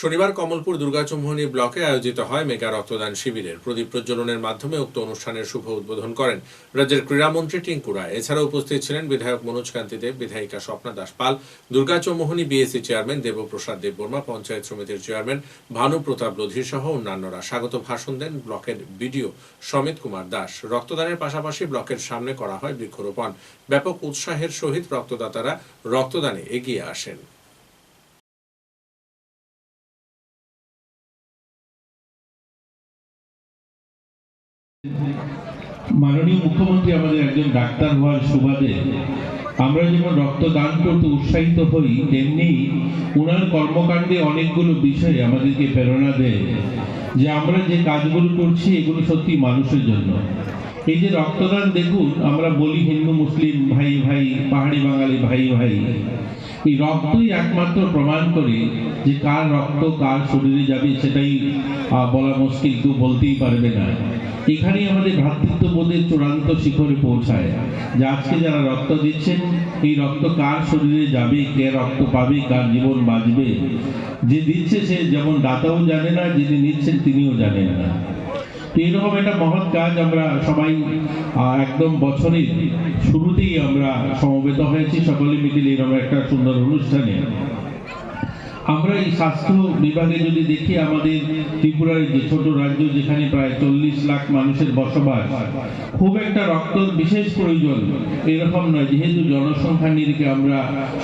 শনিবার কমলপুর দুর্গাচৌমুহনী ব্লকে আয়োজিত হয় মেগা রক্তদান শিবিরের। প্রদীপ প্রজ্বলনের মাধ্যমে উক্ত অনুষ্ঠানের শুভ উদ্বোধন করেন রাজ্যের ক্রীড়ামন্ত্রী টিঙ্কু রায়। এছাড়াও উপস্থিত ছিলেন বিধায়ক মনোজ কান্তি দেব, বিধায়িকা স্বপ্না দাস পাল দুর্গাচৌমুহনী বিএসসি চেয়ারম্যান দেবপ্রসাদ দেববর্মা পঞ্চায়েত সমিতির চেয়ারম্যান ভানু প্রতাপ লোধি সহ অন্যান্যরা। স্বাগত ভাষণ দেন ব্লকের বিডিও সমিত কুমার দাস। রক্তদানের পাশাপাশি ব্লকের সামনে করা হয় বৃক্ষরোপণ। ব্যাপক উৎসাহের সহিত রক্তদাতারা রক্তদানে এগিয়ে আসেন। মাননীয় মুখ্যমন্ত্রী আমাদের একজন ডাক্তার হওয়ার সুবাদে আমরা যেমন রক্তদান করতে উৎসাহিত হই, তেমনি ওনার কর্মকাণ্ডে অনেকগুলো বিষয় আমাদেরকে প্রেরণা দেয় যে আমরা যে কাজগুলো করছি, এগুলো সত্যি মানুষের জন্য। এই যে রক্তদান, দেখুন, আমরা বলি হিন্দু, মুসলিম, ভাই ভাই, পাহাড়ি বাঙালি, ভাই ভাই, এই রক্তই একমাত্র প্রমাণ করে যে কার রক্ত কার শরীরে যাবে, সেটাই বলা মুশকিল, কেউ বলতেই পারবে না। আমাদের ভ্রাতৃত্ববোধের চূড়ান্ত শিখরে পৌঁছায়। যে আজকে যারা রক্ত দিচ্ছেন, এই রক্ত কার শরীরে যাবে, কে রক্ত পাবে, কার জীবন বাঁচবে? যে দিচ্ছে সে যেমন দাতাও জানে না, যিনি নিচ্ছেন তিনিও জানেন না। তো এরকম একটা মহৎ কাজ আমরা সবাই একদম বছরের শুরুতেই আমরা সমবেত হয়েছি, সকলে মিলে এরকম একটা সুন্দর অনুষ্ঠানে। আমরা এই স্বাস্থ্য বিভাগে যদি দেখি, আমাদের ত্রিপুরার যে ছোট রাজ্য যেখানে প্রায় চল্লিশ লাখ মানুষের বসবাস, খুব একটা রক্ত বিশেষ প্রয়োজন এরকম নয়। যেহেতু জনসংখ্যা নিরিখে আমরা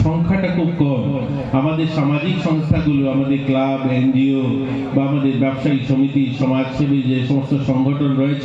সংখ্যাটা খুব কম, আমাদের সামাজিক সংস্থাগুলো, আমাদের ক্লাব, এনজিও বা আমাদের ব্যবসায়িক সমিতি, সমাজসেবী যে সমস্ত সংগঠন রয়েছে